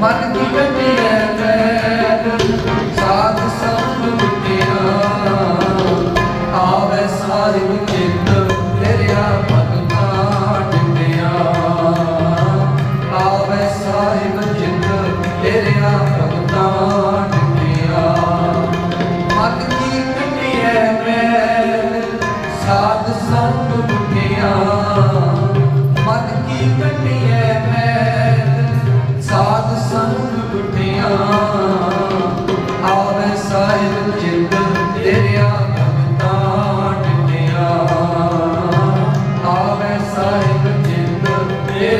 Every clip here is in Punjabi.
ਮਨ ਦੀ ਗੱਡੀ ਲੈ ਸਾਧ ਸੰਗ ਮੁਟਿਆ ਆਵੇ ਸਾਰੇ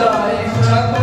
Dziękuję.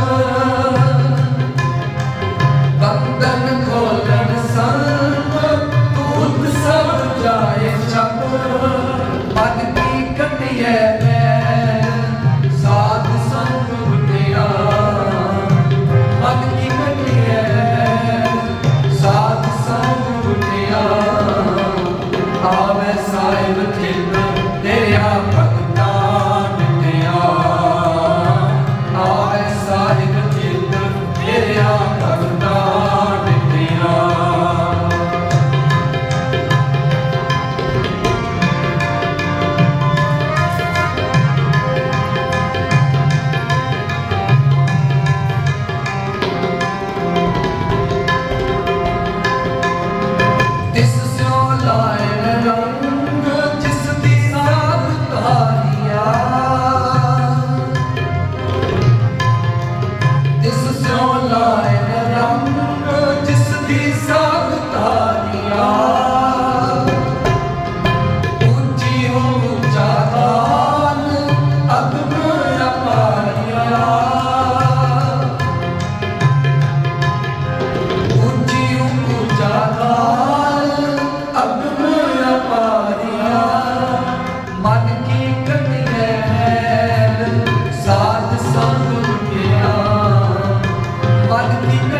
i'm gonna did